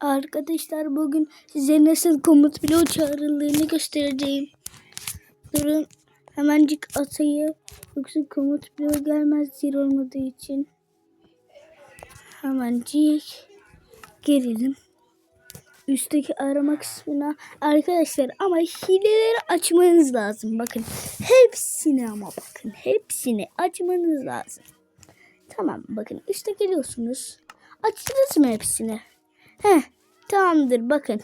Arkadaşlar bugün size nasıl komut bloğu çağrıldığını göstereceğim. Durun hemencik atayı yoksa komut bloğu gelmez zil olmadığı için. Hemencik girelim. Üstteki arama kısmına arkadaşlar ama hileleri açmanız lazım. Bakın hepsini ama bakın hepsini açmanız lazım. Tamam bakın işte geliyorsunuz. Açtınız mı hepsini? Heh tamamdır bakın.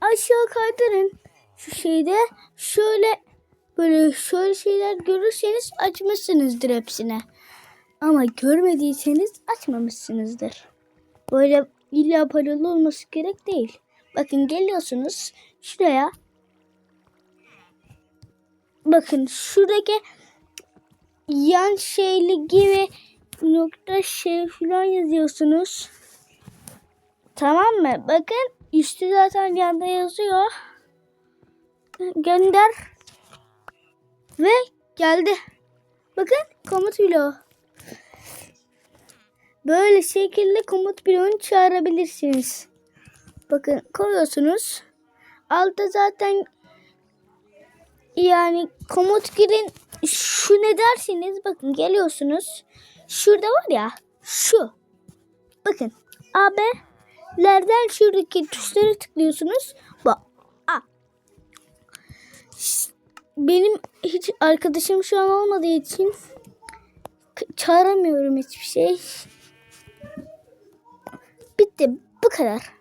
Aşağı kaydırın. Şu şeyde şöyle böyle şöyle şeyler görürseniz açmışsınızdır hepsini. Ama görmediyseniz açmamışsınızdır. Böyle illa paralı olması gerek değil. Bakın geliyorsunuz şuraya. Bakın şuradaki yan şeyli gibi nokta şey falan yazıyorsunuz. Tamam mı? Bakın üstü zaten yanda yazıyor. Gönder. Ve geldi. Bakın komut bloğu. Böyle şekilde komut bloğunu çağırabilirsiniz. Bakın koyuyorsunuz. Altta zaten yani komut girin şu ne dersiniz bakın geliyorsunuz. Şurada var ya şu. Bakın AB'lerden şuradaki tuşlara tıklıyorsunuz. Bak. A. Benim hiç arkadaşım şu an olmadığı için çağıramıyorum hiçbir şey. Bitti. Bu kadar.